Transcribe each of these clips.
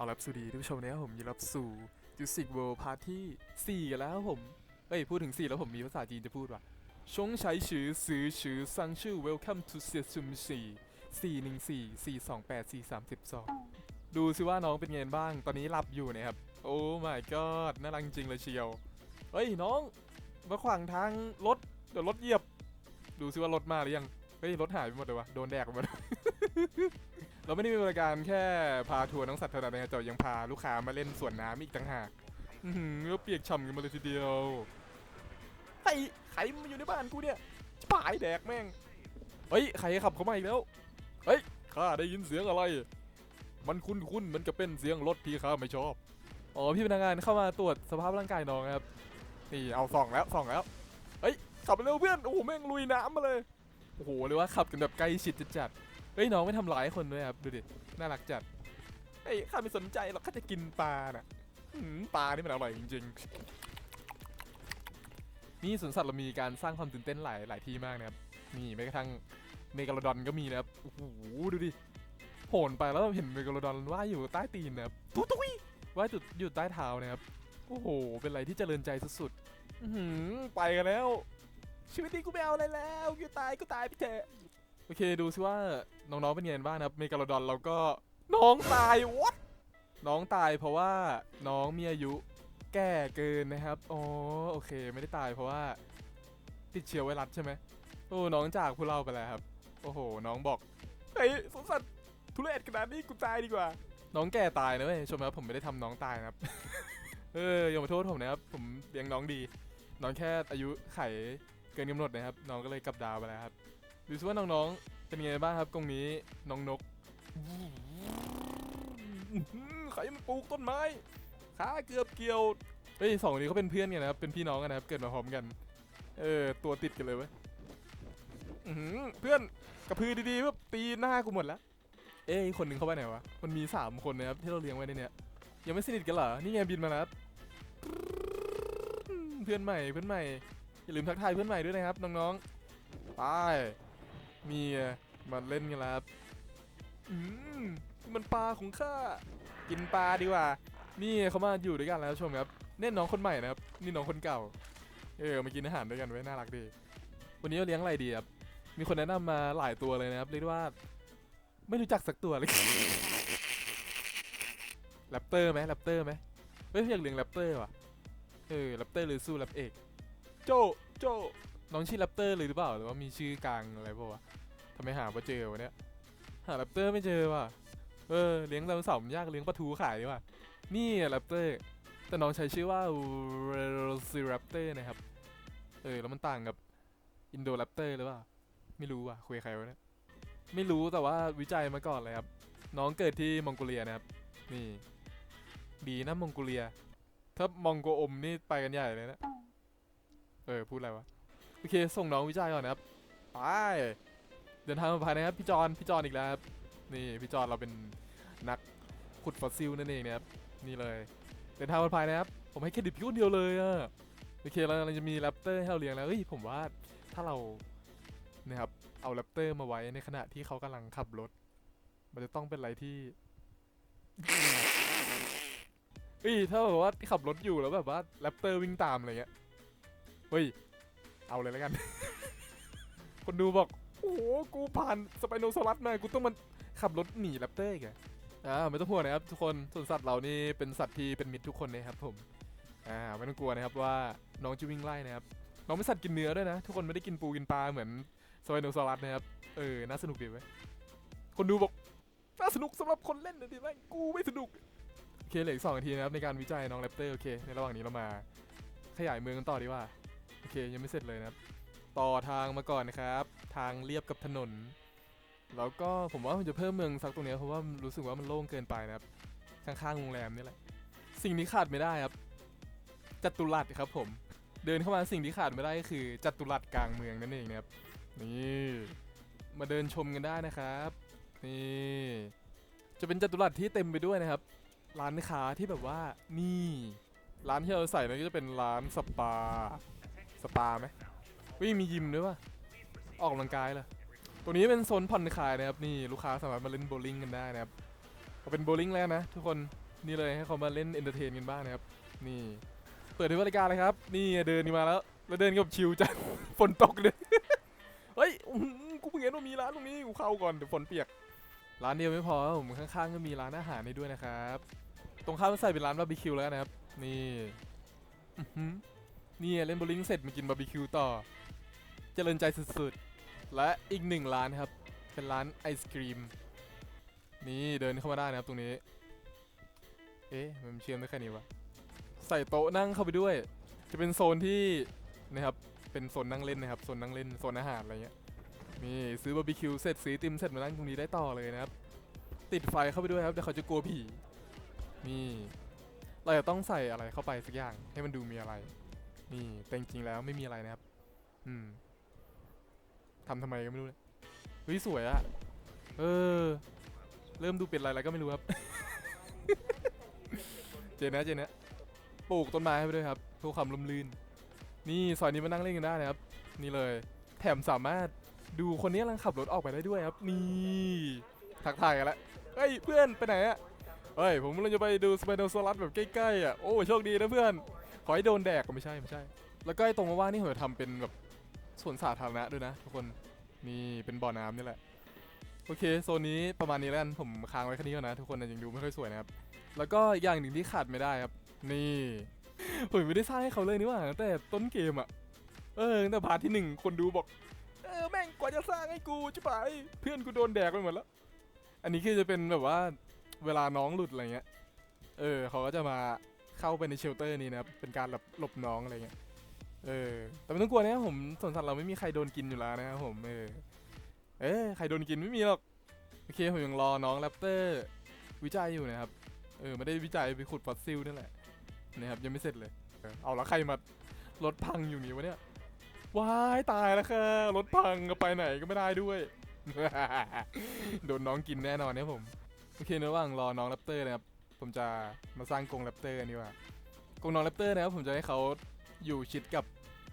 เอารับสู่ดีท่านผู้ชมนะครับผมยินรับสู่จูสิกเวิลด์พาร์ทที่4กันแล้วผม เอ้ย พูดถึง 4 แล้วผมมีภาษาจีนจะพูดว่าชงใช้ชื่อซื้อชื่อสั่งชื่อ welcome to เซียซุมสี่สี่หนึ่งสี่สี่สองแปดสี่สามสิบสองดูสิว่าน้องเป็นไงบ้าง ตอนนี้หลับอยู่นะครับ โอ้ my god น่ารักจริงเลยเชียว เฮ้ย น้อง มาขวางทางรถ เดี๋ยวรถเหยียบ ดูสิว่ารถมาหรือยัง เฮ้ย รถหายไปหมดเลยวะ โดนแดกไปหมด เราไม่ได้มีบริการแค่พาทัวร์น้องสัตว์เท่านั้นนะครับแต่ยังพาลูกค้ามาเล่นสวนน้ำอีกต่างหากอือหือแล้วเปียกฉ่ำกันมาเลยทีเดียวไอ้ใครมาอยู่ในบ้านกูเนี่ยป่ายแดกแม่งเฮ้ยใครขับเข้ามาอีกแล้วเฮ้ยข้าได้ยินเสียงอะไร มันคุ้นๆมันจะเป็นเสียงรถที่ข้าไม่ชอบอ๋อพี่พนักงานเข้ามาตรวจสภาพร่างกายน้องครับนี่เอาส่องแล้วส่องแล้วเฮ้ยขับไปเร็วเพื่อนโอ้โหแม่งลุยน้ำมาเลยโอ้โหเรียว่าขับกันแบบใกล้ชิดจัดๆ ฮ้ยน้องไม่ทำร้ายคนด้วยครับดูดิ น่ารักจัดเฮ้ข้าไม่สนใจหรอกข้าจะกินปลาน่ะอืมปลานี่มันอร่อยจริงๆ นี่สวนสัตว์เรามีการสร้างความตื่นเต้นหลายหลายที่มากนะครับ นี่แม้กระทั่งเมกาโลดอนก็มีนะครับ โอ้โหดูดิโหนไปแล้วเราเห็นเมกาโลดอนว่ายอยู่ใต้ตีนนะครับตุ๊ตุ้ยว่ายอยู่ใต้เท้านะครับโอ้โห เป็นอะไรที่เจริญใจสุดๆไปกันแล้ว ชีวิตนี้กูไม่เอาอะไรแล้วกูตายก็ตายไปเถอะ โอเคดูซิว่าน้องๆเป็นไงกันบ้างนะครับเมกาโลดอนเราก็น้องตาย what น้องตายเพราะว่าน้องมีอายุแก่เกินนะครับอ๋อโอเคไม่ได้ตายเพราะว่า ติดเชื้อไวรัสใช่ไหมโอ้น้องจากพวกเราไปแล้วครับ โอ้โห น้องบอกเฮ้ยสงสารทุเรศขนาดนี้กูตายดีกว่า น้องแก่ตายนะเว้ยชมครับผมไม่ได้ทำน้องตายนะครับ เอออย่ามาโทษผมนะครับ ผมเลี้ยงน้องดี น้องแค่อายุไขเกินกำหนดนะครับ น้องก็เลยกลับดาวไปแล้วครับ ดูซิว่าน้องๆเป็นไงบ้างครับกรงนี้น้องนกใครมันปลูกต้นไม้ขาเกือบเกี่ยวเฮ้ยสองนี้เขาเป็นเพื่อนกันนะครับเป็นพี่น้องกันนะครับเกิดมาพร้อมกัน เออตัวติดกันเลยเว้ยเพื่อนกระพือดีๆปุ๊บตีหน้ากูหมดแล้วเอ้ยอีกคนหนึ่งเข้าไปไหนวะมันมีสามคนนะครับที่เราเลี้ยงไว้ในเนี้ยยังไม่สนิทกันเหรอนี่ไงบินมาแล้วเพื่อนใหม่เพื่อนใหม่อย่าลืมทักทายเพื่อนใหม่ด้วยนะครับน้องๆไป มีมาเล่นกันแล้วอืมมันปลาของข้ากินปลาดีกว่า นี่เขามาอยู่ด้วยกันแล้วชมครับเนี่ยน้องคนใหม่นะครับนี่น้องคนเก่า เออมากินอาหารด้วยกันไว้น่ารักดี วันนี้เราเลี้ยงอะไรดีครับมีคนแนะนำมาหลายตัวเลยนะครับเรียกว่า ไม่รู้จักสักตัวเลยแรปเตอร์ไหมแรปเตอร์ไหมเฮ้ยอยากเลี้ยงแรปเตอร์ว่ะเออแรปเตอร์หรือสู้แรปเอก โจโจ น้องชื่อแรปเตอร์เลยหรือเปล่าหรือว่ามีชื่อกลางอะไรเปล่าวะทำไมหาไม่เจอวะเนี่ยหาแรปเตอร์ไม่เจอว่ะเออเลี้ยงไดโนเสาร์ยากเลี้ยงปลาทูขายดีกว่านี่แรปเตอร์แต่น้องใช้ชื่อว่าเรซิแรปเตอร์นะครับเออแล้วมันต่างกับอินโดแรปเตอร์หรือเปล่าไม่รู้ว่ะคุยใครวะเนี่ยไม่รู้แต่ว่าวิจัยมาก่อนเลยครับ น้องเกิดที่มองโกเลียนะครับ นี่ ดีนะมองโกเลีย ถ้ามองโกอมนี่ไปกันใหญ่เลยนะ เออ พูดอะไรวะ โอเค ส่งน้องวิจัยก่อนนะครับ ไป เดินทางมาภายนะครับ พี่จอน พี่จอนอีกแล้วครับ นี่ พี่จอนเราเป็นนักขุดฟอสซิลนั่นเองนะครับ นี่เลย เดินทางมาภายนะครับ ผมให้เครดิตพี่คนเดียวเลยอะโอเคเรากำลังจะมีแรปเตอร์ให้เราเลี้ยงแล้วเฮ้ย ผมว่าถ้าเรานะครับ เอาแรปเตอร์มาไว้ในขณะที่เขากำลังขับรถ มันจะต้องเป็นอะไรที่เฮ้ยถ้าแบบว่าขับรถอยู่แล้วแบบว่าแรปเตอร์วิ่งตามอะไรเงี้ย เฮ้ย เอาเลยแล้วกัน คนดูบอก โอ้โห กูผ่านสไปโนซอรัสมากูต้องมันขับรถหนีแรปเตอร์อีกอะอ่าไม่ต้องห่วงนะครับทุกคนส่วนสัตว์เรานี่เป็นสัตว์ที่เป็นมิตรทุกคนนะครับผมอ่าไม่ต้องกลัวนะครับว่าน้องจะวิ่งไล่นะครับน้องเป็นสัตว์กินเนื้อด้วยนะ ทุกคนไม่ได้กินปูกินปลาเหมือนสไปโนซอรัสนะครับเออน่าสนุกดีไหมคนดูบอกน่าสนุกสำหรับคนเล่นนะดิแม่งกูไม่สนุกโอเคเหลืออีกสองนาทีนะครับในการวิจัยน้องแรปเตอร์โอเคในระหว่างนี้เรามา ขยายเมืองกันต่อดีกว่า เคยังไม่เสร็จเลยนะครับ ต่อทางมาก่อนนะครับ ทางเรียบกับถนน แล้วก็ผมว่าผมจะเพิ่มเมืองสักตรงนี้เพราะว่ารู้สึกว่ามันโล่งเกินไปนะครับ ข้างๆโรงแรมนี่แหละ สิ่งที่ขาดไม่ได้ครับ จัตุรัสครับผม เดินเข้ามาสิ่งที่ขาดไม่ได้ก็คือจัตุรัสกลางเมืองนั่นเองนะครับ นี่มาเดินชมกันได้นะครับ นี่จะเป็นจัตุรัสที่เต็มไปด้วยนะครับ ร้านค้าที่แบบว่านี่ ร้านที่เราใส่นั่นก็จะเป็นร้านสปา สปาไหมวิมียิมด้วยว่ะ ออกกำลังกายเหรอตรงนี้เป็นโซนผ่อนคลายนะครับนี่ลูกค้าสามารถมาเล่นโบว์ลิ่งกันได้นะครับเอาเป็นโบว์ลิ่งแล้วนะ ทุกคนนี่เลยให้เขามาเล่นเอนเตอร์เทนกันบ้างนะครับ นี่ เปิดให้บริการเลยครับ นี่เดินมาแล้ว แล้วเดินกับชิวจังฝนตกเลยเฮ้ยกูเพิ่งเห็นว่ามีร้านตรงนี้กูเข้าก่อนเดี๋ยวฝนเปียก ร้านเดียวไม่พอครับผมข้างๆก็มีร้านอาหารให้ด้วยนะครับ ตรงข้ามใส่เป็นร้านบาร์บีคิวแล้วนะครับ นี่ นี่เล่นโบลิ่งเสร็จมากินบาร์บีคิวต่อ เจริญใจสุดๆ และอีกหนึ่งร้านครับ เป็นร้านไอศครีม นี่เดินเข้ามาได้นะครับตรงนี้ เอ๊ะ มันเชื่อมได้แค่นี้วะ ใส่โต๊ะนั่งเข้าไปด้วย จะเป็นโซนที่นะครับ เป็นโซนนั่งเล่นนะครับ โซนนั่งเล่น โซนอาหารอะไรเงี้ย นี่ซื้อบาร์บีคิวเสร็จซื้อติมเสร็จมานั่งตรงนี้ได้ต่อเลยนะครับ ติดไฟเข้าไปด้วยครับเดี๋ยวเขาจะกลัวผี นี่ เราจะต้องใส่อะไรเข้าไปสักอย่างให้มันดูมีอะไร นี่แต่จริงแล้วไม่มีอะไรนะครับ อืมทำทำไมก็ไม่รู้เลยเฮ้ยสวยอะเออ เริ่มดูเป็นอะไรแล้วก็ไม่รู้ครับ เจนนะเจนนะปลูกต้นไม้ให้ไปด้วยครับเพื่อความร่มรื่น นี่ซอยนี้มานั่งเล่นกันได้นะครับ นี่เลย แถมสามารถดูคนนี้กำลังขับรถออกไปได้ด้วยครับ นี่ทักทายกันแล้วเฮ้ยเพื่อนไปไหนอะเฮ้ยผมกำลังจะไปดูสไปโนซอรัสแบบใกล้ๆอะโอ้โชคดีนะเพื่อน ขอให้โดนแดกก็ไม่ใช่ไม่ใช่ แล้วก็ไอ้ตรงว่านี่ผมจะทำเป็นแบบสวนสาธารณะด้วยนะทุกคนนี่เป็นบ่อน้ำนี่แหละ โอเคโซนนี้ประมาณนี้แล้วกันผมค้างไว้แค่นี้ก่อนนะ ทุกคนนะยังดูไม่ค่อยสวยนะครับ แล้วก็อย่างหนึ่งที่ขาดไม่ได้ครับ นี่ ผมไม่ได้สร้างให้เขาเลยนี่หว่าตั้งแต่ต้นเกมอะเออตั้งแต่พาร์ทที่หนึ่งคนดูบอก เออแม่งกว่าจะสร้างให้กูจะไปเพื่อนกูโดนแดกไปหมดแล้ว อันนี้คือจะเป็นแบบว่าเวลาน้องหลุดอะไรเงี้ย เออเขาก็จะมา เข้าไปในเชลเตอร์นี้นะครับเป็นการแบบหลบน้องอะไรเงี้ยเออแต่ไม่ต้องกลัวนะครับผมสวนสัตว์เราไม่มีใครโดนกินอยู่แล้วนะครับผมเออเอ้ยใครโดนกินไม่มีหรอกโอเคผมยังรอน้องแรปเตอร์วิจัยอยู่นะครับเออไม่ได้วิจัยไปขุดฟอสซิลนี่นแหละนะครับยังไม่เสร็จเลย เอาล้วใครมารถพังอยู่นี่วะเนี่ยว้ายตายแล้วค่ะรถพังก็ไปไหนก็ไม่ได้ด้วย โดนน้องกินแน่นอนเนี่ยผม โอเคในระหว่างรอน้องแรปเตอร์นะครับ ผมจะมาสร้างกรงแรปเตอร์กันดีกว่ากรงน้องแรปเตอร์นะครับผมจะให้เขาอยู่ชิดกับ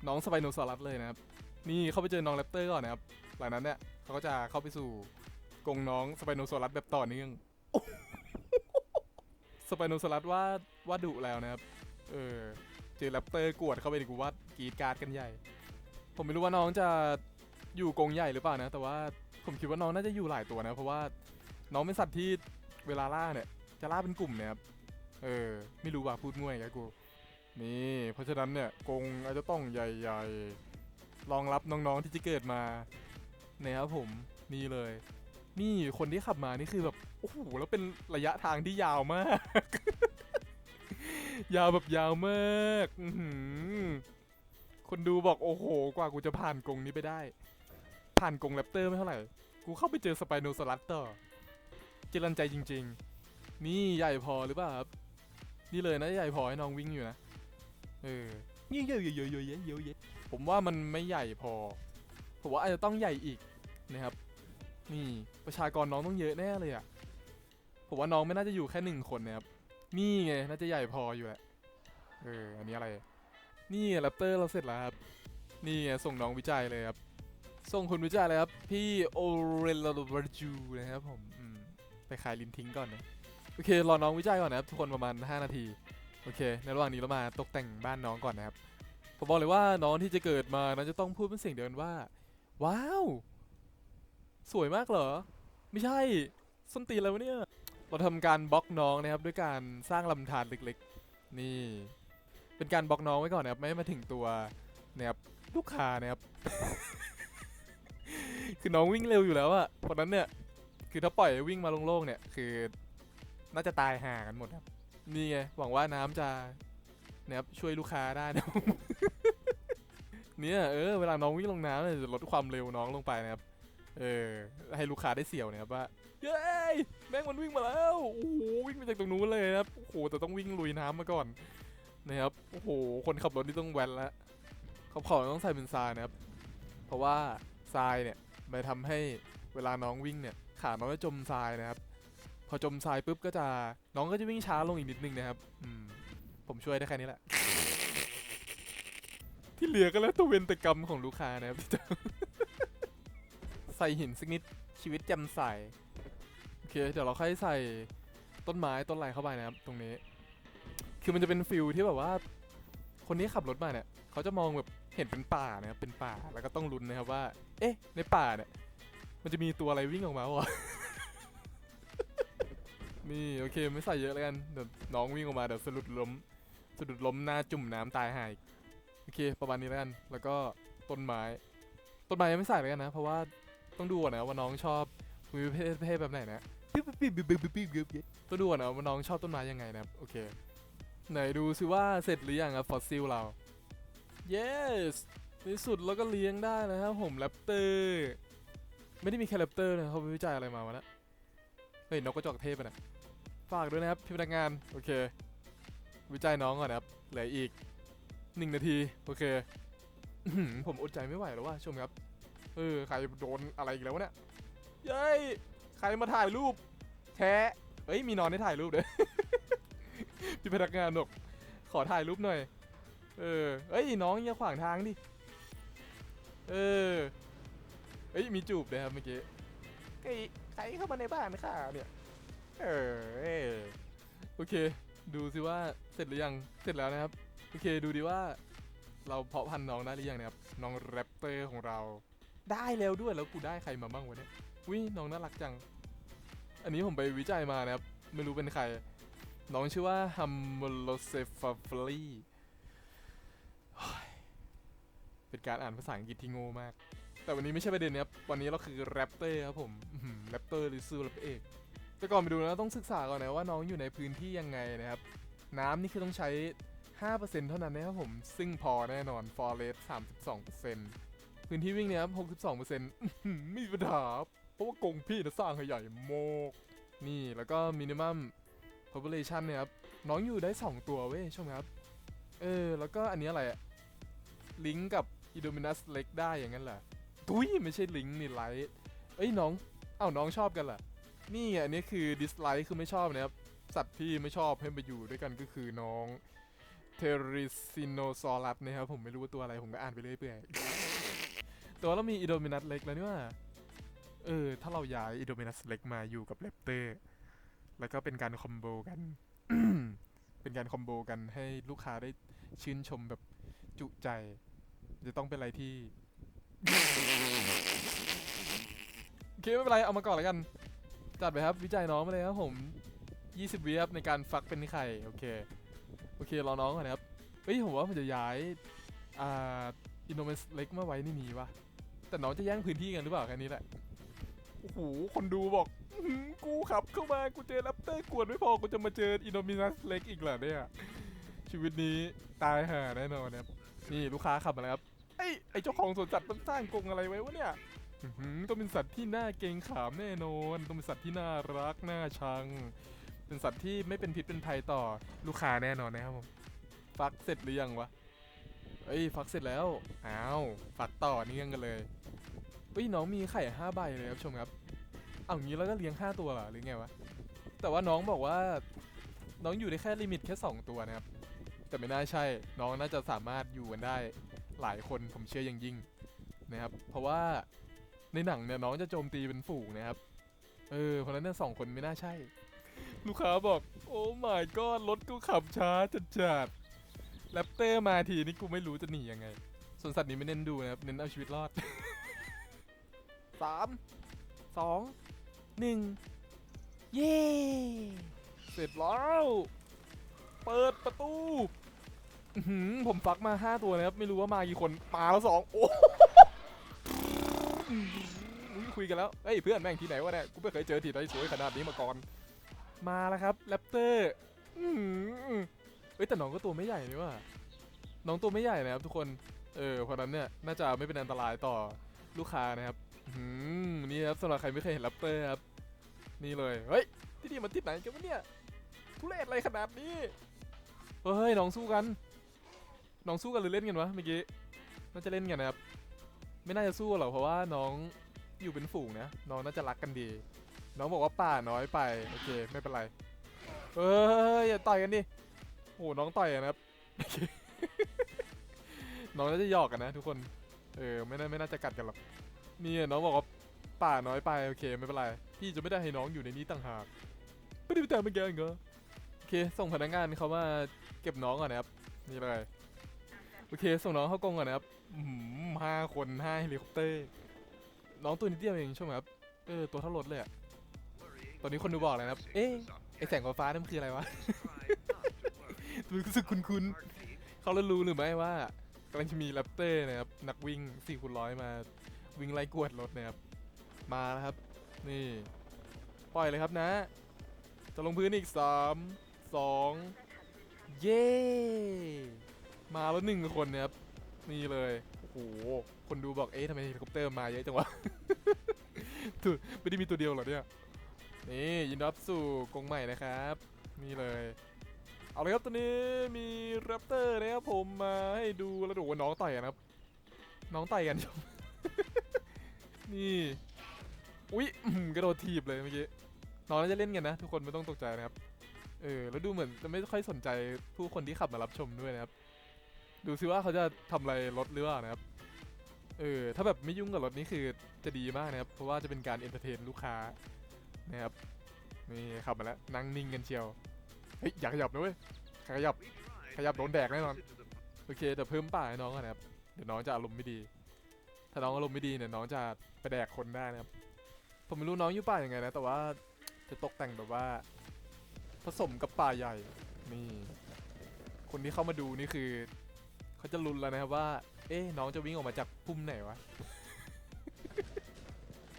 น้องสไปโนซอรัสเลยนะครับนี่เข้าไปเจอน้องแรปเตอร์ก่อนนะครับหลังนั้นเนี่ยเขาก็จะเข้าไปสู่กรงน้องสไปโนซอรัสแบบต่อเนื่องสไปโนซอรัสว่าว่าดุแล้วนะครับ เออเจอแรปเตอร์กวดเข้าไปดีกูว่ากรีดการ์ดกันใหญ่ ผมไม่รู้ว่าน้องจะอยู่กรงใหญ่หรือเปล่านะ แต่ว่าผมคิดว่าน้องน่าจะอยู่หลายตัวนะ เพราะว่าน้องเป็นสัตว์ที่เวลาล่าเนี่ย จะล่าเป็นกลุ่มเนี่ยครับ เออ ไม่รู้ว่าพูดง่วยแกกู นี่ เพราะฉะนั้นเนี่ยกรงอาจจะต้องใหญ่ๆ รองรับน้องๆที่จะเกิดมาเนี่ยครับผม นี่เลย นี่คนที่ขับมานี่คือแบบ โอ้โห แล้วเป็นระยะทางที่ยาวมาก ยาวแบบยาวมากคนดูบอกโอ้โห กว่ากูจะผ่านกรงนี้ไปได้ ผ่านกรงแรปเตอร์ไม่เท่าไหร่ กูเข้าไปเจอสไปโนซอรัสต่อเจริญใจจริง ๆ นี่ใหญ่พอหรือเปล่าครับนี่เลยนะใหญ่พอให้น้องวิ่งอยู่นะเออนี่เยอะเยอะเยอะเยอะเยอะเยอะเยอะผมว่ามันไม่ใหญ่พอผมว่าอาจจะต้องใหญ่อีกนะครับ นี่ประชากรน้องต้องเยอะแน่เลยอะผมว่าน้องไม่น่าจะอยู่แค่หนึ่งคนนะครับนี่ไงน่าจะใหญ่พออยู่แหละเอออันนี้อะไร นี่แรปเตอร์เราเสร็จแล้วครับนี่ไงส่งน้องวิจัยเลยครับส่งคุณวิจัยเลยครับพี่โอเรลโลบาจูนะครับผมอืมไปขายลิ้นทิ้งก่อนนะ โอเครอน้องวิจัยก่อนนะครับทุกคนประมาณ 5 นาทีโอเค ในระหว่างนี้เรามาตกแต่งบ้านน้องก่อนนะครับผมบอกเลยว่าน้องที่จะเกิดมานะจะต้องพูดเป็นเสียงเดียวกันว่า ว้าว สวยมากเหรอ ไม่ใช่ส้นตีนอะไรวะเนี่ย เราทำการบล็อกน้องนะครับ ด้วยการสร้างลำธารเล็กๆ นี่ เป็นการบล็อกน้องไว้ก่อนนะครับ ไม่ให้มาถึงตัวนะครับลูกค้านะครับ คือน้องวิ่งเร็วอยู่แล้วอะเพราะนั้นเนี่ย คือถ้าปล่อยวิ่งมาโล่งๆเนี่ย คือ น่าจะตายห่ากันหมดครับ นี่ไง หวังว่าน้ำจะนะครับช่วยลูกค้าได้นะเนี่ยเออเวลาน้องวิ่งลงน้ำเนี่ยจะลดความเร็วน้องลงไปนะครับ เออ ให้ลูกค้าได้เสี่ยวนะครับว่าเย้แม่งมันวิ่งมาแล้วโอ้โหวิ่งมาจากตรงนู้นเลยนะครับโอ้โหแต่ต้องวิ่งลุยน้ำมาก่อนนะครับโอ้โหคนขับรถนี่ต้องแวนแล้วขอบขอต้องใส่เป็นทรายนะครับ เพราะว่าทรายเนี่ยไปทำให้เวลาน้องวิ่งเนี่ยขาน้องจะจมทรายนะครับ พอจมทรายปุ๊บก็จะน้องก็จะวิ่งช้าลงอีกนิดนึงนะครับอืมผมช่วยได้แค่นี้แหละ ที่เหลือก็แล้วตัวเวนตกรรมของลูกค้านะครับที่จะใส่หินสักนิดชีวิตจ่มใส่โอเคเดี๋ยวเราค่อยใส่ต้นไม้ต้นอะไรเข้าไปนะครับ ตรงนี้ คือมันจะเป็นฟิลที่แบบว่า คนที่ขับรถมาเนี่ยเขาจะมองแบบเห็นเป็นป่านะครับเป็นป่าแล้วก็ต้องลุ้นนะครับว่า เอ๊ะ ในป่าเนี่ยมันจะมีตัวอะไรวิ่งออกมาวะ นี่ โอเคไม่ใส่เยอะแล้วกันเดี๋ยวน้องวิ่งออกมาเดี๋ยวสะดุดล้มสะดุดล้มหน้าจุ่มน้ำตายหายโอเค ประมาณนี้แล้วกัน แล้วก็ต้นไม้ ต้นไม้ยังไม่ใส่แล้วกันนะ เพราะว่าต้องดูก่อนนะว่าน้องชอบมีประเพศประเภทแบบไหนนะต้องดูก่อนนะว่าน้องชอบต้นไม้ยังไงนะโอเค ไหนดูซิว่าเสร็จหรือยังครับฟอสซิลเรา yes ในสุดเราก็เลี้ยงได้นะครับผมแรปเตอร์ไม่ได้มีแค่แรปเตอร์นะเขาไปวิจัยอะไรมาวะนะเฮ้ยนกกระจอกเทพอะนะ ฝากด้วยนะครับพี่พนักงาน โอเค วิจัยน้องก่อนนะครับเหลืออีกหนึ่งนาที โอเคผมอดใจไม่ไหวแล้วว่าชมครับ เออ ใครโดนอะไรอีกแล้ววะเนี่ยเย้ยใครมาถ่ายรูป แท้เอ้ยมีนอนให้ถ่ายรูปด้วยพี่พนักงานบอกขอถ่ายรูปหน่อย เออเอ้ยน้องอย่าขวางทางดิ เออเอ้ยมีจูบด้วยครับเมื่อกี้ใครใครเข้ามาในบ้านค่ะเนี่ย เออเอ้ยโอเค ดูสิว่าเสร็จหรือยังเสร็จแล้วนะครับ โอเคดูดีว่า เราเพาะพันธุ์น้องได้หรือยังนะครับน้องแรปเตอร์ของเรา ได้แล้วด้วยแล้วกูได้ใครมาบ้างวะเนี่ยวิน้องน่ารักจัง อันนี้ผมไปวิจัยมานะครับ ไม่รู้เป็นใคร น้องชื่อว่า h u m b l o c e p h a l y เป็นการอ่านภาษาอังกฤษที่โง่มาก แต่วันนี้ไม่ใช่ประเด็นนะครับ วันนี้เราคือแรปเตอร์ครับผมแรปเตอร์หรือซูแรปเอก แต่ก่อนไปดูนะต้องศึกษาก่อนนะว่าน้องอยู่ในพื้นที่ยังไงนะครับ น้ำนี่คือต้องใช้ 5%เท่านั้นนะครับผมซึ่งพอแน่นอน forest 32%พื้นที่วิ่งเนี่ยครับ62%อื้อหือไม่มีปัญหาเพราะว่ากรงพี่นะสร้างให้ใหญ่โมก นี่แล้วก็ minimum population เนี่ยครับน้องอยู่ได้ 2 ตัวเว้ยช่ไหมครับ เออ แล้วก็อันนี้อะไรอะลิงก์กับ Indominus Leg ได้อย่างนั้นเหรอทุยไม่ใช่ลิงก์นี่ไลท์เอ้ยน้องเอ้าน้องชอบกันเหรอ นี่อันนี้คือ dislike คือไม่ชอบนะครับ สัตว์ที่ไม่ชอบให้มาอยู่ด้วยกันก็คือน้อง t e r i s i n o s a u r u s นะครับ ผมไม่รู้ว่าตัวอะไรผมก็อ่านไปเรื่อยเปื่อยตัวเรามี Indominus Leg แล้วนี่ว่าเออ ถ้าเราย้าย Indominus Leg มาอยู่กับ Raptor แล้วก็เป็นการคอมโบกัน เป็นการคอมโบกันให้ลูกค้าได้ชื่นชมแบบจุใจ จะต้องเป็นอะไรที่โอเคไม่เป็นไร เอามาก่อนแล้วกัน จัดไปครับวิจัยน้องมาเลยครับผม 20วิครับในการฟักเป็นไข่โอเคโอเครอน้องก่อนนะครับเฮ้ยผมว่าผมจะย้ายอ่าอินโนเมสเล็กมาไว้ในนี้วะแต่น้องจะแย่งพื้นที่กันหรือเปล่าแค่นี้แหละโอ้โหคนดูบอกกูขับเข้ามากูเจอแรปเตอร์กวนไม่พอกูจะมาเจออินโนมินัสเล็กอีกเหรอเนี่ยชีวิตนี้ตายห่าแน่นอนนะครับนี่ลูกค้าขับมาแล้วครับไอ้ไอ้เจ้าของสวนสัตว์มันสร้างกรงอะไรไว้วะเนี่ย อื้อหือต้องเป็นสัตว์ที่น่าเกรงขามแน่นอน ต้องเป็นสัตว์ที่น่ารักน่าชัง เป็นสัตว์ที่ไม่เป็นพิษเป็นภัยต่อลูกค้าแน่นอนนะครับผม ฟักเสร็จหรือยังวะ เอ้ยฟักเสร็จแล้ว อ้าวฟักต่อเนื่องกันเลยเฮ้ยน้องมีไข่ห้าใบเลยครับชมครับ เอางี้แล้วก็เลี้ยงห้าตัวเหรอหรือไงวะ แต่ว่าน้องบอกว่า น้องอยู่ได้แค่ลิมิตแค่สองตัวนะครับ แต่ไม่น่าใช่ น้องน่าจะสามารถอยู่กันได้ หลายคนผมเชื่ออย่างยิ่งนะครับ เพราะว่า ในหนังเนี่ยน้องจะโจมตีเป็นฝูงนะครับ เออเพราะฉะนั้นเนี่ยสองคนไม่น่าใช่ ลูกค้าบอก โอ้ my god รถกูขับช้าจัดจัดแรปเตอร์มาทีนี่กูไม่รู้จะหนียังไงส่วนสัตว์นี้ไม่เน้นดูนะครับ เน้นเอาชีวิตรอดสามสองหนึ่งเย้เสร็จแล้ว เปิดประตูอื้อหือผมฟักมาห้าตัวนะครับ ไม่รู้ว่ามากี่คน มาแล้วสองโอ้อุ๊ย คุยกันแล้วเอ้ยเพื่อนแม่งที่ไหนวะเนี่ยกูไม่เคยเจอที่ไหนสวยขนาดนี้มาก่อน มาแล้วครับแรปเตอร์อื้อหือเอ้ยแต่น้องก็ตัวไม่ใหญ่นี่ว่า น้องตัวไม่ใหญ่นะครับทุกคน เออเพราะนั้นเนี่ยน่าจะไม่เป็นอันตรายต่อลูกค้านะครับอื้อหือนี่ครับสำหรับใครไม่เคยเห็นแรปเตอร์ครับ นี่เลย เฮ้ยที่นี่มันที่ไหนกันวะเนี่ยทุเรศอะไรขนาดนี้ เฮ้ยน้องสู้กัน น้องสู้กันหรือเล่นกันวะเมื่อกี้น่าจะเล่นกันนะครับ ไม่น่าจะสู้หรอกเพราะว่าน้องอยู่เป็นฝูงนะน้องน่าจะรักกันดี น้องบอกว่าป่าน้อยไปโอเคไม่เป็นไรเอ้ยอย่าต่อยกันดิโอ้น้องต่อยนะครับ น้องน่าจะหยอกกันนะทุกคน เออไม่น่าไม่น่าจะกัดกันหรอกนี่น้องบอกว่าป่าน้อยไปโอเคไม่เป็นไรพี่จะไม่ได้ให้น้องอยู่ในนี้ต่างหากไม่ได้ไปตามเป็นแกงเหรอโอเค ส่งพนักงานเขามาเก็บน้องก่อนนะครับนี่เลยโอเค ส่งน้องเข้ากรงก่อนนะครับ ห้าคนห้าเฮลิคอปเตอร์ น้องตัวนิดเดียวเองใช่ไหมครับ เออ ตัวเท่ารถเลยอะตอนนี้คนดูบอกเลยนะครับ เอ๊ะไอแสงฟ้านั่นมันคืออะไรวะ รู้สึกคุ้นๆเขาแล้วรู้หรือไม่ว่ากำลังจะมีแรปเตอร์นะครับ นักวิ่ง4คูณร้อยมา วิ่งไล่กวดรถนะครับ มาแล้วครับ นี่ ปล่อยเลยครับนะ จะลงพื้นอีก3 2เย้ มาแล้วหนึ่งคนนะครับ นี่เลย โอ้โห คนดูบอกเอ๊ะทำไมเฮลิคอปเตอร์มาเยอะจังวะตัวไม่ได้มีตัวเดียวเหรอเนี่ย นี่ยินดีรับสู่กรงใหม่นะครับ นี่เลย เอาเลยครับตอนนี้มีแรปเตอร์นะครับผมมาให้ดูแล้วดูว่าน้องต่อยกันครับ น้องต่อยกันชม นี่ อุ๊ยอื้อหือกระโดดทีบเลยเมื่อกี้ น้องน่าจะเล่นกันนะ ทุกคนไม่ต้องตกใจนะครับ เออ แล้วดูเหมือนจะไม่ค่อยสนใจผู้คนที่ขับมารับชมด้วยนะครับ ดูซิว่าเขาจะทำอะไรรถหรือเปล่านะครับ เออ ถ้าแบบไม่ยุ่งกับรถนี่คือจะดีมากนะครับ เพราะว่าจะเป็นการเอนเตอร์เทนลูกค้านะครับ นี่ขับมาแล้วนั่งนิ่งกันเชียว เฮ้ย อย่าขยับนะเว้ย ขยับ ขยับโดนแดกแน่นอน โอเค แต่เพิ่มป่าให้น้องก่อนนะครับ เดี๋ยวน้องจะอารมณ์ไม่ดี ถ้าน้องอารมณ์ไม่ดีเนี่ยน้องจะไปแดกคนได้นะครับ ผมไม่รู้น้องอยู่ป่ายังไงนะ แต่ว่าจะตกแต่งแบบว่า ผสมกับป่าใหญ่ นี่ คนที่เข้ามาดูนี่คือ เขาจะลุ้นแล้วนะครับว่า เอ๊ะน้องจะวิ่งออกมาจากพุ่มไหนวะ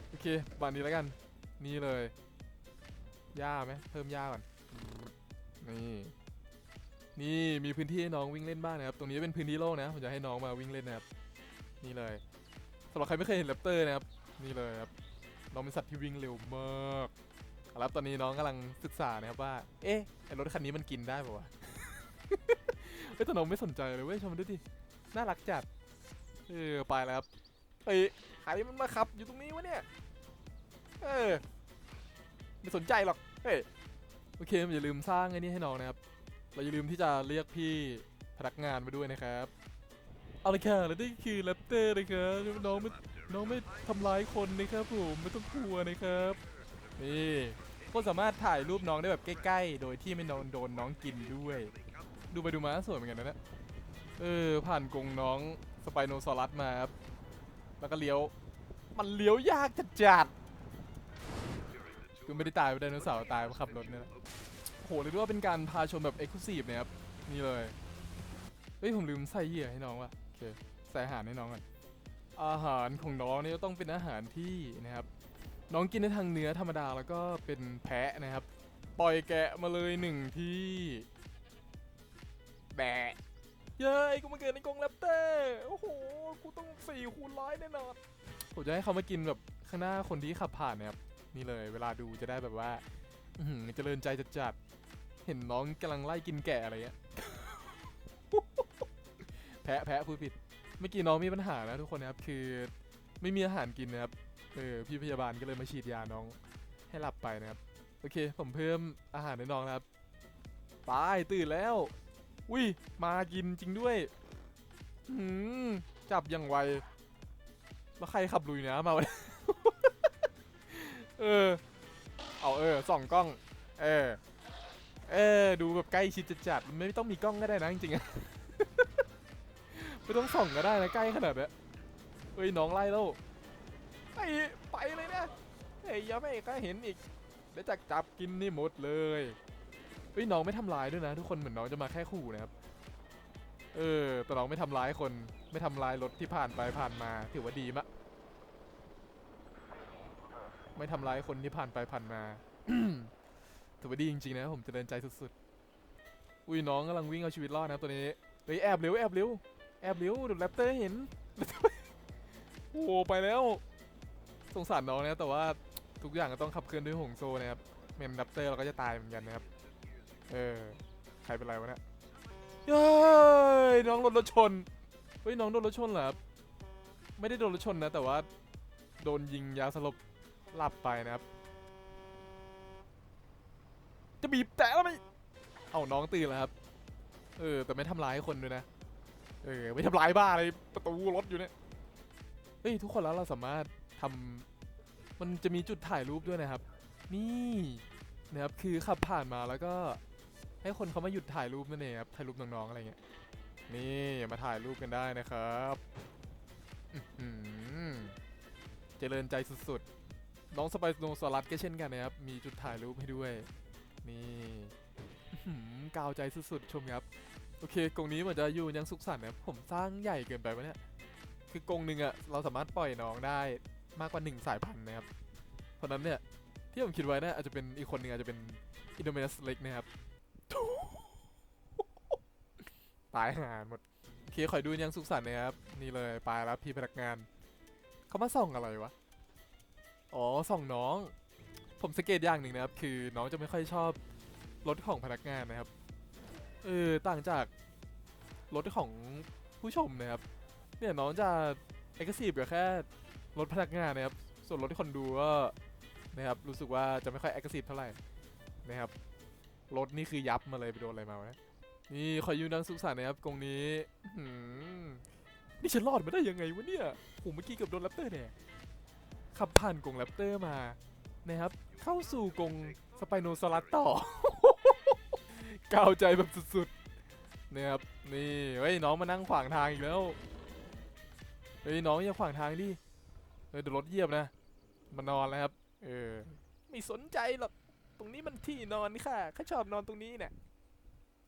โอเคบานนี้แล้วกัน นี่เลยหญ้าไหมเพิ่มหญ้าก่อน นี่ นี่มีพื้นที่ให้น้องวิ่งเล่นบ้างนะครับ ตรงนี้เป็นพื้นที่โล่งนะ ผมจะให้น้องมาวิ่งเล่นนะครับ นี่เลยสำหรับใครไม่เคยเห็นแรปเตอร์นะครับ นี่เลยครับ น้องเป็นสัตว์ที่วิ่งเร็วมากเอาละครับตอนนี้น้องกำลังศึกษานะครับว่า เอ๊ะ ไอรถคันนี้มันกินได้ป่าวะ เฮ้ยแต่น้องไม่สนใจเลยเว้ยชมมันดูดิ น่ารักจัด เออไปแล้วครับเฮ้ยใครมันมาขับอยู่ตรงนี้วะเนี่ย เออไม่สนใจหรอก เฮ้ยโอเคอย่าลืมสร้างไอ้นี่ให้น้องนะครับ เราอย่าลืมที่จะเรียกพี่พนักงานมาด้วยนะครับ เอาลยค่ะแล้วนี่คือแรปเตอร์นะครับน้องไม่น้องไม่ทำร้ายคนนะครับผมไม่ต้องกลัวนะครับนี่ก็สามารถถ่ายรูปน้องได้แบบใกล้ ๆ โดยที่ไม่โดนโดนน้องกินด้วย ดูไปดูมาสวยเหมือนกันนะเนี่ยเออผ่านกรงน้องสไปโนซอรัสมาครับแล้วก็เลี้ยว มันเลี้ยวยากจัดจัดคือไม่ได้ตายไปไดโนเสาร์ตายเพราะขับรถเนี่ยแหละโหเรียกได้ว่าเป็นการพาชมแบบเอ็กซ์คลูซีฟนะครับนี่เลยเฮ้ยผมลืมใส่เหยื่อให้น้องว่ะโอเคใส่อาหารให้น้องก่อนอาหารของน้องเนี่ยต้องเป็นอาหารที่นะครับ น้องกินได้ทางเนื้อธรรมดาแล้วก็เป็นแพะนะครับ ปล่อยแกะมาเลยหนึ่งที่ แบะเย้ยกูมาเกิดในกรงแรปเตอร์โอ้โหกูต้องสี่คูณร้อยแน่นอนผมจะให้เขามากินแบบข้างหน้าคนที่ขับผ่านนะครับนี่เลย เวลาดูจะได้แบบว่า อื้อหือเจริญใจจัดๆเห็นน้องกำลังไล่กินแกะอะไรเงี้ย แพะแพะพูดผิดเมื่อกี้น้องมีปัญหานะทุกคนนะครับคือไม่มีอาหารกินนะครับเออพี่พยาบาลก็เลยมาฉีดยาน้องให้หลับไปนะครับ โอเค ผมเพิ่มอาหารให้น้องนะครับไปตื่นแล้ว อุ้ย มากินจริงด้วยหืมจับอย่างไว แล้วใครขับลุยน้ำมาวะเออ เอาเออส่องกล้อง เออ เออ ดูแบบใกล้ชิดจัดมันไม่ต้องมีกล้องก็ได้นะจริงๆอะไม่ต้องส่องก็ได้นะใกล้ขนาดนี้เฮ้ยน้องไล่แล้วไปไปเลยนะเฮ้ยยังไม่ก็เห็นอีกเดี๋ยวจะจับกินนี่หมดเลย ฮ้ยน้องไม่ทำร้ายด้วยนะ ทุกคนเหมือนน้องจะมาแค่ขู่นะครับ เออ แต่น้องไม่ทำร้ายคน ไม่ทำร้ายรถที่ผ่านไปผ่านมาถือว่าดีมะ ไม่ทำร้ายคนที่ผ่านไปผ่านมา ถือว่าดีจริงๆนะผมเจริญใจสุดๆ อุ้ยน้องกำลังวิ่งเอาชีวิตรอดนะตัวนี้ เฮ้ยแอบเร็วแอบเร็วแอบเร็วดี๋ยวแรปเตอร์เห็น โอ้โหไปแล้ว สงสารน้องนะแต่ว่าทุกอย่างก็ต้องขับเคลื่อนด้วยหงโซนะครับเมมแรปเตอร์เราก็จะตายเหมือนกันนะครับ เออ ใครเป็นไรวะเนี่ยเย้ยน้องโดนรถชน เฮ้ยน้องโดนรถชนเหรอครับไม่ได้โดนรถชนนะ แต่ว่าโดนยิงยาสลบหลับไปนะครับ จะบีบแตะแล้วไหมเอาน้องตื่นแล้วครับ เออ แต่ไม่ทำร้ายคนด้วยนะ เออไม่ทำร้ายบ้าเลยประตูรถอยู่เนี่ย เฮ้ยทุกคนแล้วเราสามารถทำมันจะมีจุดถ่ายรูปด้วยนะครับ นี่นะครับคือขับผ่านมาแล้วก็ ให้คนเขามาหยุดถ่ายรูปนั่นเองครับ ถ่ายรูปน้องๆอะไรเงี้ย นี่มาถ่ายรูปกันได้นะครับเจริญใจสุดๆ น้องสไปโนซอรัสก็เช่นกันนะครับ มีจุดถ่ายรูปให้ด้วย นี่กาวใจสุดๆ ชมครับ โอเคกรงนี้มือนจะอยู่ยังสุขสันต์นะครับผมสร้างใหญ่เกินไปวะเนี่ย คือกรงหนึ่งอะเราสามารถปล่อยน้องได้มากกว่าหนึ่งสายพันธุ์นะครับ เพราะนั้นเนี่ยที่ผมคิดไว้นี่อาจจะเป็นอีกคนหนึ่งอาจจะเป็นอินโดเมนัสเล็กนะครับ ตายหานหมดเคคอยดูยังสุขสันต์นะครับ นี่เลยไปแล้วพี่พนักงาน เขามาส่องอะไรวะ อ๋อส่องน้อง ผมสังเกตอย่างหนึ่งนะครับ คือน้องจะไม่ค่อยชอบรถของพนักงานนะครับ เออต่างจากรถของผู้ชมนะครับ เนี่ยน้องจะเอ็กซ์ซีฟกับแค่รถพนักงานนะครับ ส่วนรถที่คนดูก็นะครับรู้สึกว่าจะไม่ค่อยเอ็กซ์ซีฟเท่าไหร่นะครับ รถนี่คือยับมาเลยไปโดนอะไรมาวะนี่คอยยูนังสุขสันต์นะครับกรงนี้หือนี่ฉันรอดมาได้ยังไงวะเนี่ยโหเมื่อกี้เกือบโดนแรปเตอร์เนี่ยขับผ่านกรงแรปเตอร์มานะครับ เข้าสู่กรงสไปโนซอรัสต่อก้าวใจแบบสุดๆนะครับนี่เฮ้ยน้องมานั่งขวางทางอีกแล้วเฮ้ยน้องอย่าขวางทางดิเฮ้ยเดี๋ยวรถเยียบนะ มานอนแล้วครับ เออ ไม่สนใจหรอก ตรงนี้มันที่นอนนี่ค่ะข้าชอบนอนตรงนี้เนี่ย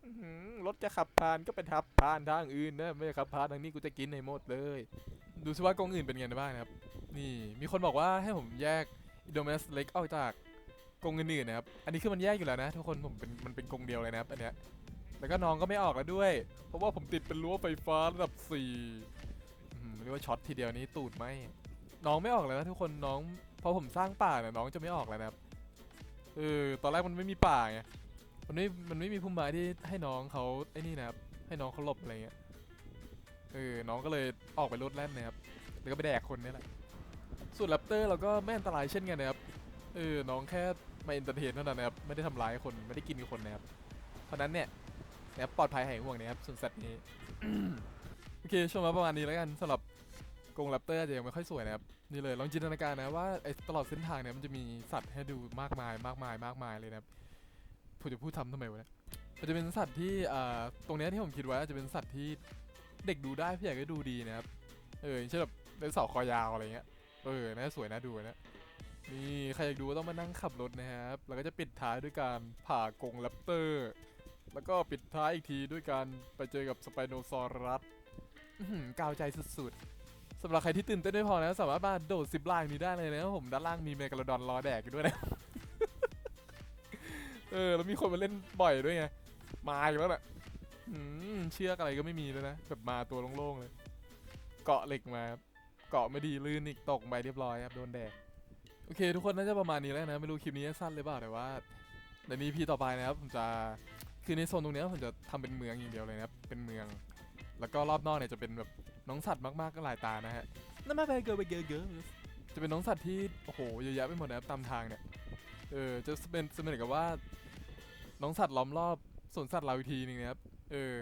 อื้อหือรถจะขับผ่านก็ไปทับผ่านทางอื่นนะไม่ได้ขับผ่านทางนี้กูจะกินให้หมดเลย ดูซิว่ากรงอื่นเป็นไงบ้างนะครับ นี่มีคนบอกว่าให้ผมแยกอิโดเมสเล็กออกจากกรงอื่นๆนะครับ อันนี้คือมันแยกอยู่แล้วนะทุกคนผมเป็นมันเป็นกรงเดียวเลยนะครับอันเนี้ย แล้วก็น้องก็ไม่ออกแล้วด้วย เพราะว่าผมติดเป็นรั้วไฟฟ้าระดับ4อืมเรียกว่าช็อตทีเดียวนี้ตูดไหมน้องไม่ออกเลยนะทุกคนน้องพอผมสร้างป่าเนี่ยน้องจะไม่ออกแล้วนะครับ เออตอนแรกมันไม่มีป่าไงมันไม่มันไม่มีพุ่มไม้ที่ให้น้องเขาไอ้นี่นะครับ ให้น้องเขาหลบอะไรเงี้ยเออน้องก็เลยออกไปรถแล่นนะครับแล้วก็ไปแดกคนนี่แหละส่วนแรปเตอร์เราก็ไม่อันตรายเช่นกันนะครับเออน้องแค่มาเอนเตอร์เทนเท่านั้นนะครับไม่ได้ทำร้ายคนไม่ได้กินคนนะครับเพราะนั้นเนี่ยนะครับปลอดภัยหายห่วงนะครับส่วนสัตว์นี้โอเคช่วงมาประมาณนี้แล้วกันสำหรับ กรงแรปเตอร์อาจจะยังไม่ค่อยสวยนะครับนี่เลยลองจินตนาการนะว่าไอ้ตลอดเส้นทางเนี่ยมันจะมีสัตว์ให้ดูมากมายมากมายมากมายเลยนะครับผมจะพูดทำทำไมวะเนี่ยมันจะเป็นสัตว์ที่อ่าตรงเนี้ยที่ผมคิดไว้จะเป็นสัตว์ที่เด็กดูได้ผู้ใหญ่ก็ดูดีนะครับเออเช่นแบบไดโนเสาร์คอยาวอะไรเงี้ยเออน่าสวยน่าดูนะนี่ใครอยากดูก็ต้องมานั่งขับรถนะครับแล้วก็จะปิดท้ายด้วยการผ่ากรงแรปเตอร์แล้วก็ปิดท้ายอีกทีด้วยการไปเจอกับสไปโนซอรัสอื้อหือกาวใจสุดๆ สำหรับใครที่ตื่นเต้นไม่พอนะสามารถมาโดดซิปลน์นี้ได้เลยนะครับผมด้านล่างมีเมกาโลดอนรอแดกอยู่ด้วยนะ เออแล้วมีคนมาเล่นบ่อยด้วยไง มาอีกแล้วแหละเชือกอะไรก็ไม่มีเลยนะแบบมาตัวโล่งๆเลย เกาะเหล็กมาเกาะไม่ดีลื่นอีกตกไปเรียบร้อยครับโดนแดดโอเค ทุกคนน่าจะประมาณนี้แล้วนะไม่รู้คลิปนี้สั้นหรือเปล่าแต่ว่าในนี้พี่ต่อไปนะครับผมจะคือในโซนตรงนี้ผมจะทำเป็นเมืองอย่างเดียวเลยนะครับเป็นเมือง แล้วก็รอบนอกเนี่ยจะเป็นแบบ น้องสัตว์มากๆก็หลายตานะฮะนั่นมาไปเกิไปเกิร์เกิร์จะเป็นน้องสัตว์ที่โอ้โหเยอะแยะไปหมดนะครับตามทางเนี่ยเออจะเป็นจะเป็นเหมือนกับว่า น้องสัตว์ล้อมรอบสวนสัตว์เราอีกทีนึงนะครับเออ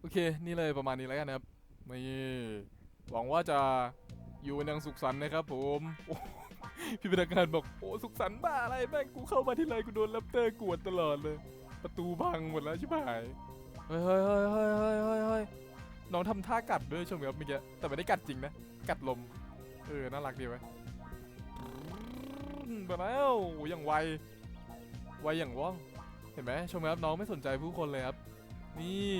โอเค นี่เลยประมาณนี้แล้วกันนะครับนี่หวังว่าจะอยู่กันยังสุขสันต์นะครับผมพี่พนักงานบอกโอ้สุขสันต์บ้าอะไรแม่งกูเข้ามาที่ไรกูโดนแรปเตอร์กวดตลอดเลย ประตูพังหมดแล้วชิบหายเฮ้ยเฮ้ยเฮ้ยเฮ้ยเฮ้ยเฮ้ยเฮ้ย น้องทำท่ากัดด้วยชมครับเมื่อกี้แต่ไม่ได้กัดจริงนะ กัดลม เออ น่ารักดีไหมไปแล้วอ้ยังไว ไวอย่างว่อง เห็นไหมชมครับน้องไม่สนใจผู้คนเลยครับ นี่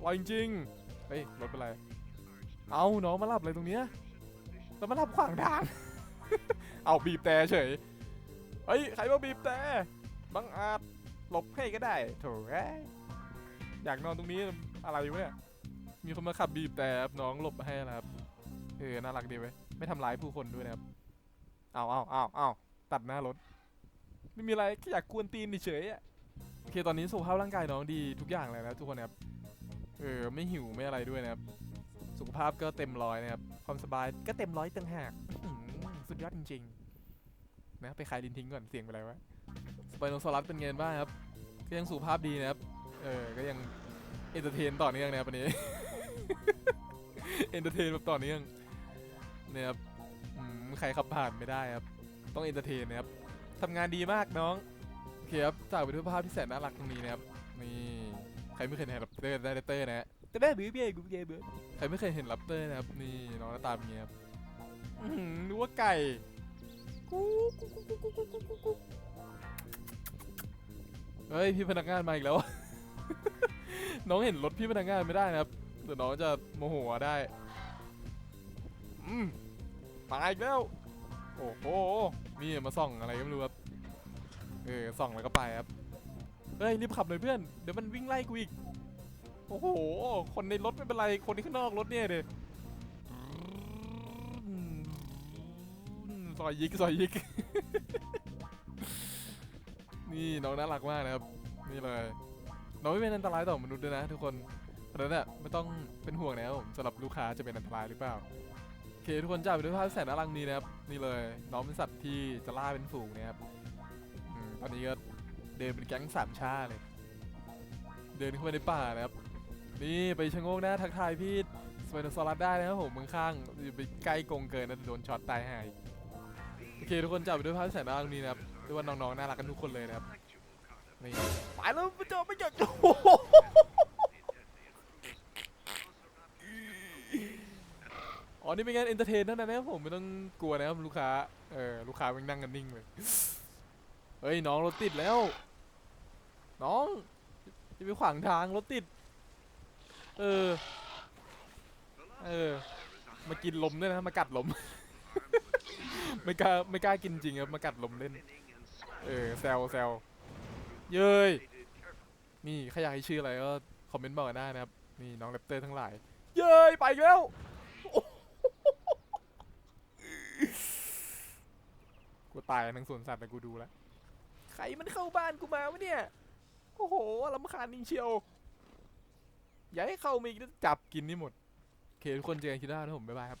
ไวจริงๆเฮ้ยรถเป็นไร เอาน้องมาหลับอะไรตรงเนี้ยแล้วมาหลับขวางทาง เอาบีบแต่เฉย เฮ้ย ใครมาบีบแต่บังอาจหลบให้ก็ได้โถเอ้ย อยากนอนตรงนี้อะไรวะเนี่ย มีคนมาขับบีบแต่น้องหลบให้นะครับ เออ น่ารักดีเว้ยไม่ทำร้ายผู้คนด้วยนะครับ เอาเอาเอาเอาตัดหน้ารถ ไม่มีอะไรแค่อยากกวนตีนเฉยๆอะโอเค ตอนนี้สุขภาพร่างกายน้องดีทุกอย่างเลยนะทุกคนนะครับเออ ไม่หิวไม่อะไรด้วยนะครับ สุขภาพก็เต็มร้อยนะครับ ความสบายก็เต็มร้อยต่างหากสุดยอดจริงๆ นะ ไปคลายลิ้นทิ้งก่อนเสียงไปอะไรวะสไปโนซอรัสเป็นไงบ้างครับก็ยังสุขภาพดีนะครับ เออ ก็ยังเอนเตอร์เทนต่อเนื่องนะครับวันนี้เอนเตอร์เทนแบบต่อเนื่องเนี่ยครับใครขับผ่านไม่ได้ครับ ต้องเอนเตอร์เทนนะครับทำงานดีมากน้องโอเคครับจากวิดีโอภาพที่แสนน่ารักตรงนี้นะครับนี่ใครไม่เคยเห็นรับเตอร์ได้เตอร์นะฮะเตอร์เบื้อเบี้ยบื้อเบี้ยบื้อใครไม่เคยเห็นรับเตอร์นะครับนี่น้องหน้าตาเป็นไงครับนึกว่าไก่กูกูกูกูกูกูกูเฮ้ยพี่พนักงานมาอีกแล้ว น้องเห็นรถพี่พนักงานไม่ได้นะครับเดี๋ยวน้องจะโมโหได้อืมตายอีกแล้ว โอ้โหนี่มาส่องอะไรก็ไม่รู้ครับเออส่องแล้วก็ไปครับเฮ้ยรีบขับเลยเพื่อนเดี๋ยวมันวิ่งไล่กูอีกโอ้โห คนในรถไม่เป็นไร คนที่ข้างนอกรถเนี่ยเดซอยยิกซอยยิก นี่น้องน่ารักมากนะครับ นี่เลย น้องไม่เป็นอันตรายต่อมนุษย์ด้วยนะทุกคนเพราะฉะนั้นเนี่ยไม่ต้องเป็นห่วงนะครับผมสำหรับลูกค้าจะเป็นอันตรายหรือเปล่าโอเคทุกคนจ่าไปด้วยภาพแสนน่ารักนี้นะครับนี่เลยน้องเป็นสัตว์ที่จะล่าเป็นฝูงนะครับอืมตอนนี้ก็เดินเป็นแก๊งสามชาเลย เดินเข้าไปในป่านะครับนี่ไปชะโงกหน้าทักทายพี่สไปโนซอรัสได้นะครับผมมือข้างอย่าไปใกล้กงเกินนะโดนช็อตตายหายโอเคทุกคนจ่ายไปด้วยภาพแสนน่ารักนี้นะครับเรียกว่าน้องๆน่ารักกันทุกคนเลยนะครับ ไปแล้วไม่เจอไม่เจอโอ้โหอ๋อนี่เป็นงานเอนเตอร์เทนเท่านั้นนะครับผมไม่ต้องกลัวนะครับลูกค้าเออลูกค้ามันนั่งกันนิ่งเลยเฮ้ยน้องรถติดแล้ว น้องจะไปขวางทางรถติด เออเออมากินลมด้วยนะมากัดลม ไม่กล้าไม่กล้ากินจริงครับมากัดลมเล่น เออแซวแซว เย้ยนี่ใครอยากให้ชื่ออะไรก็คอมเมนต์บอกกันได้นะครับนี่น้องแรปเตอร์ทั้งหลาย เย้ยไปอีกแล้วกูตายทั้งสวนสัตว์แต่กูดูแล้วใครมันเข้าบ้านกูมาวะเนี่ยโอ้โหลำคาญจริงเชียว อย่าให้เข้ามีจับกินนี่หมด โอเคทุกคนเจอกันคลิปหน้านะผม บ๊ายบายครับ